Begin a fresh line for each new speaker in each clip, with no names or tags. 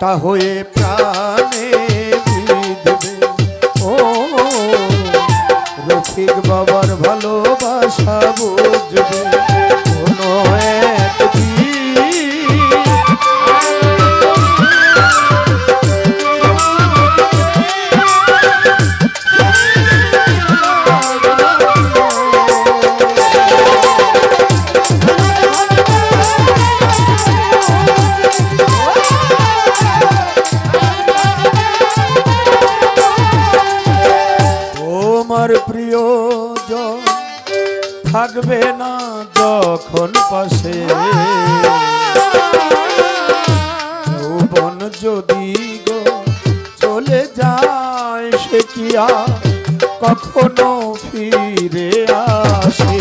কাটা হয়ে প্রাণে ও রফিক বাবার ভালোবাসা। তোমার প্রিয়জন থাকবে না যখন পাশে। যৌবন যদি গো চলে যায়, সে কি কখনো ফিরে আসে?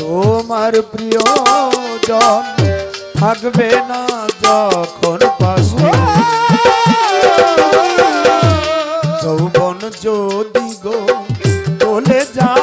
তোমার প্রিয়জন থাকবে না যখন পাশে। যৌবন যদি গো চলে যা